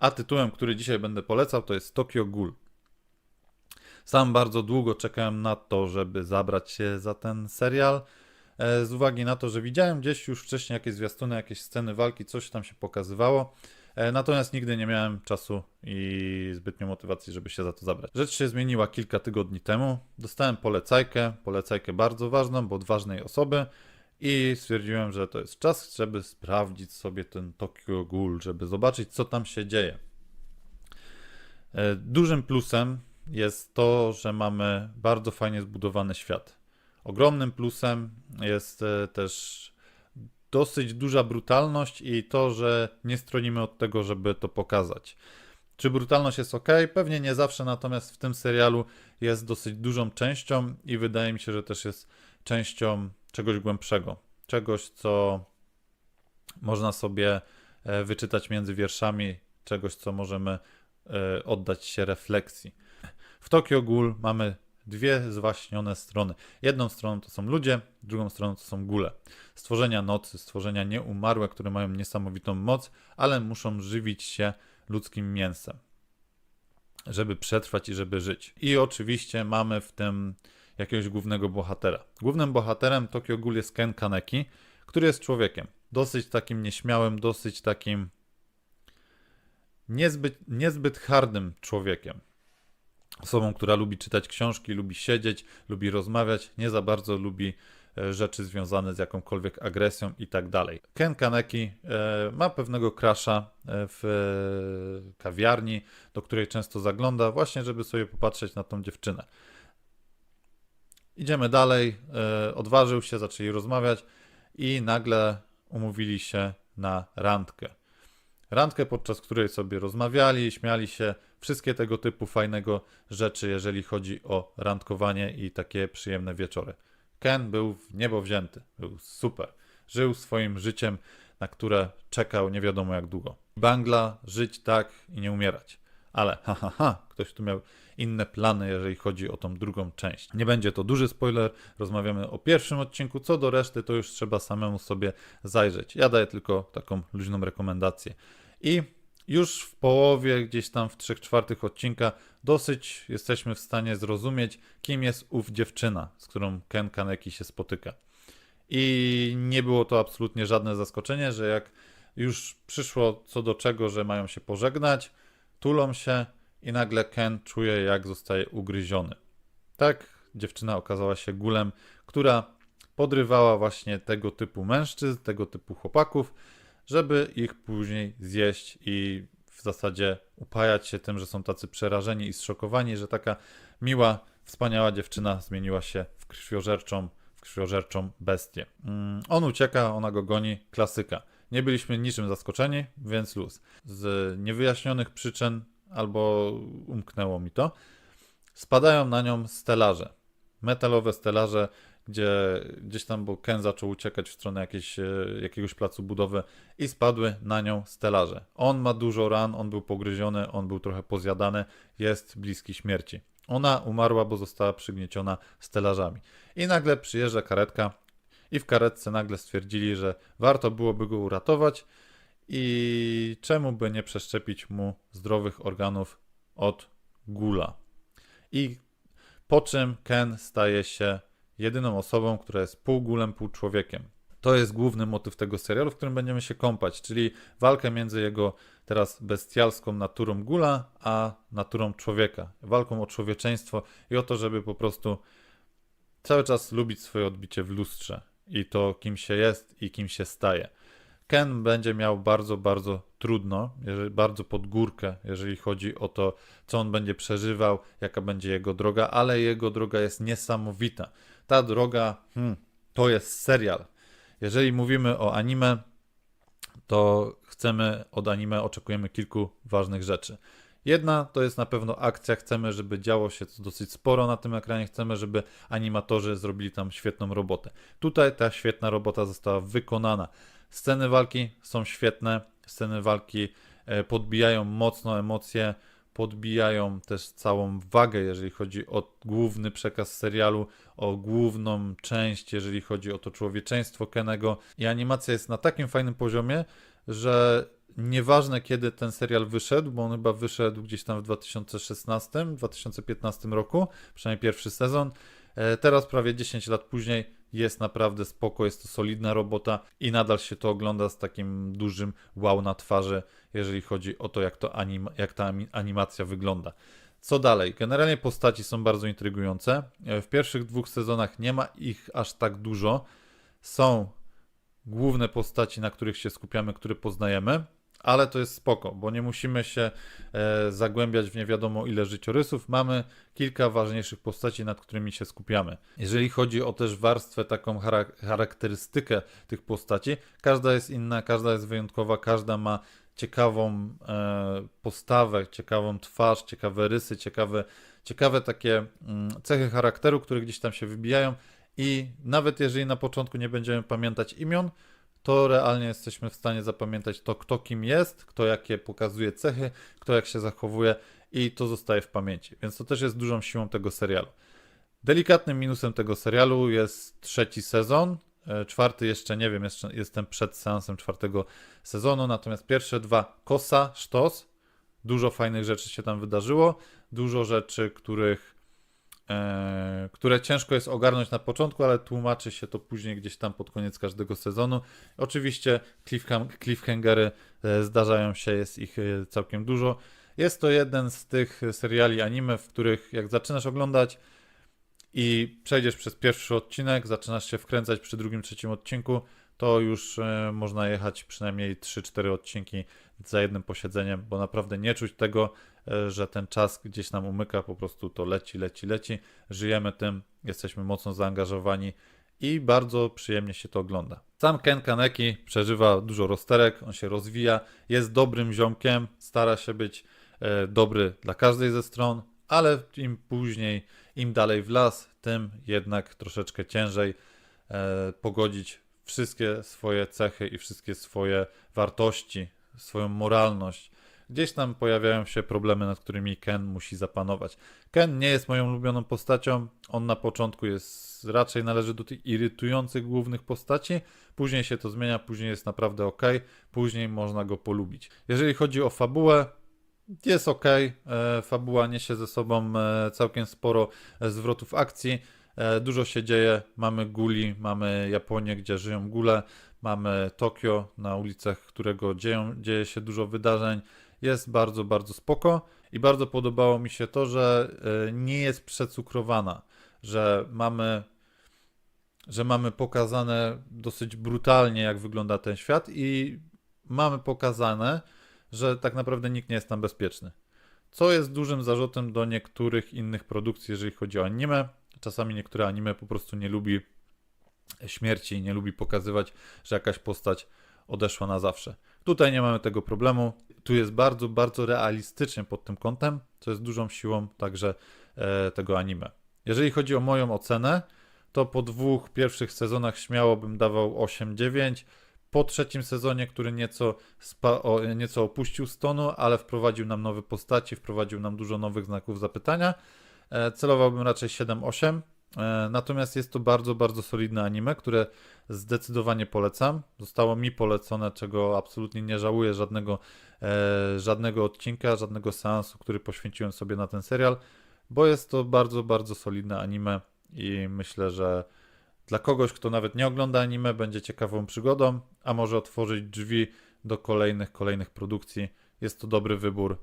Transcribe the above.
A tytułem, który dzisiaj będę polecał, to jest Tokyo Ghoul. Sam bardzo długo czekałem na to, żeby zabrać się za ten serial. e, Z uwagi na to, że widziałem gdzieś już wcześniej jakieś zwiastuny, jakieś sceny walki, coś tam się pokazywało. E, Natomiast nigdy nie miałem czasu i zbytnio motywacji, żeby się za to zabrać. Rzecz się zmieniła kilka tygodni temu. Dostałem polecajkę, polecajkę bardzo ważną, bo od ważnej osoby i stwierdziłem, że to jest czas, żeby sprawdzić sobie ten Tokyo Ghoul, żeby zobaczyć, co tam się dzieje. E, Dużym plusem jest to, że mamy bardzo fajnie zbudowany świat. Ogromnym plusem jest e, też dosyć duża brutalność i to, że nie stronimy od tego, żeby to pokazać. Czy brutalność jest ok? Pewnie nie zawsze, natomiast w tym serialu jest dosyć dużą częścią i wydaje mi się, że też jest częścią czegoś głębszego. Czegoś, co można sobie e, wyczytać między wierszami, czegoś, co możemy e, oddać się refleksji. W Tokyo Ghoul mamy dwie zwaśnione strony. Jedną stroną to są ludzie, drugą stroną to są gule. Stworzenia nocy, stworzenia nieumarłe, które mają niesamowitą moc, ale muszą żywić się ludzkim mięsem, żeby przetrwać i żeby żyć. I oczywiście mamy w tym jakiegoś głównego bohatera. Głównym bohaterem Tokyo Ghoul jest Ken Kaneki, który jest człowiekiem. Dosyć takim nieśmiałym, dosyć takim niezbyt, niezbyt hardym człowiekiem osobą, która lubi czytać książki, lubi siedzieć, lubi rozmawiać, nie za bardzo lubi e, rzeczy związane z jakąkolwiek agresją i tak dalej. Ken Kaneki e, ma pewnego crasha e, w kawiarni, do której często zagląda, właśnie żeby sobie popatrzeć na tą dziewczynę. Idziemy dalej, e, odważył się, zaczęli rozmawiać i nagle umówili się na randkę. Randkę, podczas której sobie rozmawiali, śmiali się, wszystkie tego typu fajnego rzeczy, jeżeli chodzi o randkowanie i takie przyjemne wieczory. Ken był w niebo wzięty, był super. Żył swoim życiem, na które czekał nie wiadomo jak długo. Bangla, żyć tak i nie umierać. Ale ha, ha, ha, ktoś tu miał inne plany, jeżeli chodzi o tą drugą część. Nie będzie to duży spoiler, rozmawiamy o pierwszym odcinku, co do reszty to już trzeba samemu sobie zajrzeć. Ja daję tylko taką luźną rekomendację. I już w połowie, gdzieś tam w trzech czwartych odcinka, dosyć jesteśmy w stanie zrozumieć, kim jest ów dziewczyna, z którą Ken Kaneki się spotyka. I nie było to absolutnie żadne zaskoczenie, że jak już przyszło co do czego, że mają się pożegnać, tulą się i nagle Ken czuje, jak zostaje ugryziony. Tak, dziewczyna okazała się gulem, która podrywała właśnie tego typu mężczyzn, tego typu chłopaków, żeby ich później zjeść i w zasadzie upajać się tym, że są tacy przerażeni i zszokowani, że taka miła, wspaniała dziewczyna zmieniła się w krwiożerczą, w krwiożerczą bestię. Mm, on ucieka, ona go goni, klasyka. Nie byliśmy niczym zaskoczeni, więc luz. Z niewyjaśnionych przyczyn albo umknęło mi to, spadają na nią stelaże. Metalowe stelaże, gdzie gdzieś tam, bo Ken zaczął uciekać w stronę jakiejś, e, jakiegoś placu budowy i spadły na nią stelaże. On ma dużo ran, on był pogryziony, on był trochę pozjadany, jest bliski śmierci. Ona umarła, bo została przygnieciona stelażami. I nagle przyjeżdża karetka i w karetce nagle stwierdzili, że warto byłoby go uratować i czemu by nie przeszczepić mu zdrowych organów od gula. I po czym Ken staje się jedyną osobą, która jest pół gulem, pół człowiekiem. To jest główny motyw tego serialu, w którym będziemy się kąpać, czyli walkę między jego teraz bestialską naturą gula, a naturą człowieka. Walką o człowieczeństwo i o to, żeby po prostu cały czas lubić swoje odbicie w lustrze i to, kim się jest i kim się staje. Ken będzie miał bardzo, bardzo trudno, jeżeli, bardzo pod górkę, jeżeli chodzi o to, co on będzie przeżywał, jaka będzie jego droga, ale jego droga jest niesamowita. Ta droga hmm, to jest serial. Jeżeli mówimy o anime, to chcemy od anime, oczekujemy kilku ważnych rzeczy. Jedna to jest na pewno akcja, chcemy, żeby działo się dosyć sporo na tym ekranie, chcemy, żeby animatorzy zrobili tam świetną robotę. Tutaj ta świetna robota została wykonana. Sceny walki są świetne, sceny walki e, podbijają mocno emocje, podbijają też całą wagę, jeżeli chodzi o główny przekaz serialu, o główną część, jeżeli chodzi o to człowieczeństwo Kenego. I animacja jest na takim fajnym poziomie, że nieważne kiedy ten serial wyszedł, bo on chyba wyszedł gdzieś tam w 2016-2015 roku, przynajmniej pierwszy sezon. E, Teraz prawie 10 lat później jest naprawdę spoko, jest to solidna robota i nadal się to ogląda z takim dużym wow na twarzy, jeżeli chodzi o to, jak, to anim, jak ta ani- animacja wygląda. Co dalej? Generalnie postaci są bardzo intrygujące. E, W pierwszych dwóch sezonach nie ma ich aż tak dużo. Są główne postaci, na których się skupiamy, które poznajemy, ale to jest spoko, bo nie musimy się e, zagłębiać w nie wiadomo ile życiorysów. Mamy kilka ważniejszych postaci, nad którymi się skupiamy. Jeżeli chodzi o też warstwę, taką charak- charakterystykę tych postaci, każda jest inna, każda jest wyjątkowa, każda ma ciekawą e, postawę, ciekawą twarz, ciekawe rysy, ciekawe, ciekawe takie mm, cechy charakteru, które gdzieś tam się wybijają. I nawet jeżeli na początku nie będziemy pamiętać imion, to realnie jesteśmy w stanie zapamiętać to, kto kim jest, kto jakie pokazuje cechy, kto jak się zachowuje i to zostaje w pamięci. Więc to też jest dużą siłą tego serialu. Delikatnym minusem tego serialu jest trzeci sezon. E, Czwarty jeszcze nie wiem, jeszcze jestem przed seansem czwartego sezonu, natomiast pierwsze dwa kosa, sztos. Dużo fajnych rzeczy się tam wydarzyło, dużo rzeczy, których które ciężko jest ogarnąć na początku, ale tłumaczy się to później gdzieś tam pod koniec każdego sezonu. Oczywiście cliffhangery e, zdarzają się, jest ich e, całkiem dużo. Jest to jeden z tych seriali anime, w których jak zaczynasz oglądać i przejdziesz przez pierwszy odcinek, zaczynasz się wkręcać przy drugim, trzecim odcinku, to już e, można jechać przynajmniej 3-4 odcinki za jednym posiedzeniem, bo naprawdę nie czuć tego, e, że ten czas gdzieś nam umyka, po prostu to leci, leci, leci. Żyjemy tym, jesteśmy mocno zaangażowani i bardzo przyjemnie się to ogląda. Sam Ken Kaneki przeżywa dużo rozterek, on się rozwija, jest dobrym ziomkiem, stara się być e, dobry dla każdej ze stron, ale im później, im dalej w las, tym jednak troszeczkę ciężej e, pogodzić wszystkie swoje cechy i wszystkie swoje wartości, swoją moralność. Gdzieś tam pojawiają się problemy, nad którymi Ken musi zapanować. Ken nie jest moją ulubioną postacią. On na początku jest raczej należy do tych irytujących głównych postaci. Później się to zmienia, później jest naprawdę ok. Później można go polubić. Jeżeli chodzi o fabułę, jest ok. Fabuła niesie ze sobą e, całkiem sporo e, zwrotów akcji. E, Dużo się dzieje. Mamy Guli, mamy Japonię, gdzie żyją gule. Mamy Tokio, na ulicach którego dzieją, dzieje się dużo wydarzeń. Jest bardzo, bardzo spoko. I bardzo podobało mi się to, że e, nie jest przecukrowana. Że mamy że mamy pokazane dosyć brutalnie, jak wygląda ten świat, i mamy pokazane, że tak naprawdę nikt nie jest tam bezpieczny. Co jest dużym zarzutem do niektórych innych produkcji, jeżeli chodzi o anime. Czasami niektóre anime po prostu nie lubi śmierci i nie lubi pokazywać, że jakaś postać odeszła na zawsze. Tutaj nie mamy tego problemu. Tu jest bardzo, bardzo realistycznie pod tym kątem, co jest dużą siłą także e, tego anime. Jeżeli chodzi o moją ocenę, to po dwóch pierwszych sezonach śmiało bym dawał 8-9. Po trzecim sezonie, który nieco, spa, o, nieco opuścił stonu, ale wprowadził nam nowe postaci, wprowadził nam dużo nowych znaków zapytania, e, celowałbym raczej 7-8. E, Natomiast jest to bardzo, bardzo solidne anime, które zdecydowanie polecam. Zostało mi polecone, czego absolutnie nie żałuję żadnego, e, żadnego odcinka, żadnego seansu, który poświęciłem sobie na ten serial, bo jest to bardzo, bardzo solidne anime i myślę, że dla kogoś, kto nawet nie ogląda anime, będzie ciekawą przygodą, a może otworzyć drzwi do kolejnych, kolejnych produkcji. Jest to dobry wybór